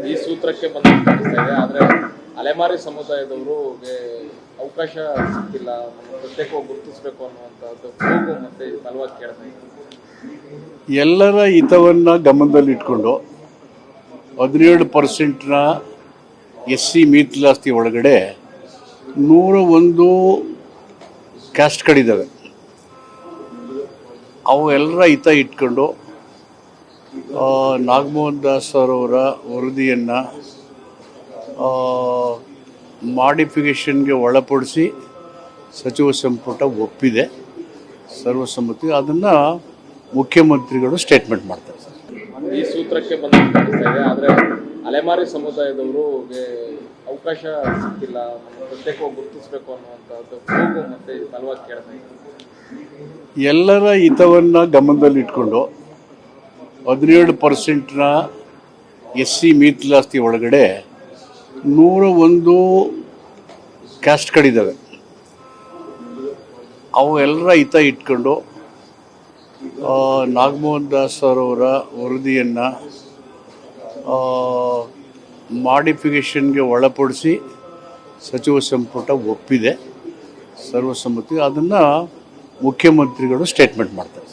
ಈ ಸೂತ್ರಕ್ಕೆ ಬಂದು ಆದ್ರೆ ಅಲೆಮಾರಿ ಸಮುದಾಯದವರಿಗೆ ಅವಕಾಶ ಸಿಕ್ಕಿಲ್ಲ ಪ್ರತ್ಯೇಕವಾಗಿ ಗುರುತಿಸಬೇಕು ಅನ್ನುವಂಥದ್ದು ಮತ್ತೆ ಬಲವಾಗಿ ಕೇಳ್ತಾ ಎಲ್ಲರ ಹಿತವನ್ನು ಗಮನದಲ್ಲಿಟ್ಕೊಂಡು ಹದಿನೇಳು ಪರ್ಸೆಂಟ್ನ ಎಸ್ ಸಿ ಮೀಸಲಾಸ್ತಿ ಒಳಗಡೆ ನೂರ ಒಂದು ಕ್ಯಾಸ್ಟ್ಗಳಿದ್ದಾವೆ ಅವು ಎಲ್ಲರ ಹಿತ ಇಟ್ಕೊಂಡು ನಾಗಮೋಹನ್ ದಾಸ್ ಅವರವರ ವರದಿಯನ್ನು ಮಾಡಿಫಿಕೇಷನ್ಗೆ ಒಳಪಡಿಸಿ ಸಚಿವ ಸಂಪುಟ ಒಪ್ಪಿದೆ. ಸರ್ವಸಮ್ಮತಿ ಅದನ್ನು ಮುಖ್ಯಮಂತ್ರಿಗಳು ಸ್ಟೇಟ್ಮೆಂಟ್ ಮಾಡ್ತಾರೆ. ಈ ಸೂತ್ರಕ್ಕೆ ಆದರೆ ಕಾಣಿಸ್ತಾ ಇದೆ. ಆದ್ರೆ ಅಲೆಮಾರಿ ಸಮುದಾಯದವರು ಅವಕಾಶ ಸಿಕ್ಕಿಲ್ಲ. ಪ್ರತ್ಯೇಕವಾಗಿ ಗುರುತಿಸಬೇಕು ಅನ್ನುವಂಥದ್ದು ಕೂಗು ಮತ್ತೆ ಬಲವಾಗಿ ಕೇಳ್ತಾ ಇದೆ ಎಲ್ಲರ ಹಿತವನ್ನು ಗಮನದಲ್ಲಿಟ್ಕೊಂಡು ಹದಿನೇಳು ಪರ್ಸೆಂಟ್ನ ಎಸ್ ಸಿ ಮೀಸಲಾಸ್ತಿ ಒಳಗಡೆ ನೂರ ಒಂದು ಕ್ಯಾಸ್ಟ್ಗಳಿದ್ದಾವೆ ಎಲ್ಲರ ಹಿತ ಇಟ್ಕೊಂಡು ನಾಗಮೋಹನ್ ದಾಸ್ ಅವರವರ ವರದಿಯನ್ನು ಮಾಡಿಫಿಕೇಷನ್ಗೆ ಒಳಪಡಿಸಿ ಸಚಿವ ಸಂಪುಟ ಒಪ್ಪಿದೆ. ಸರ್ವಸಮ್ಮತಿ ಅದನ್ನು ಮುಖ್ಯಮಂತ್ರಿಗಳು ಸ್ಟೇಟ್ಮೆಂಟ್ ಮಾಡ್ತಾರೆ.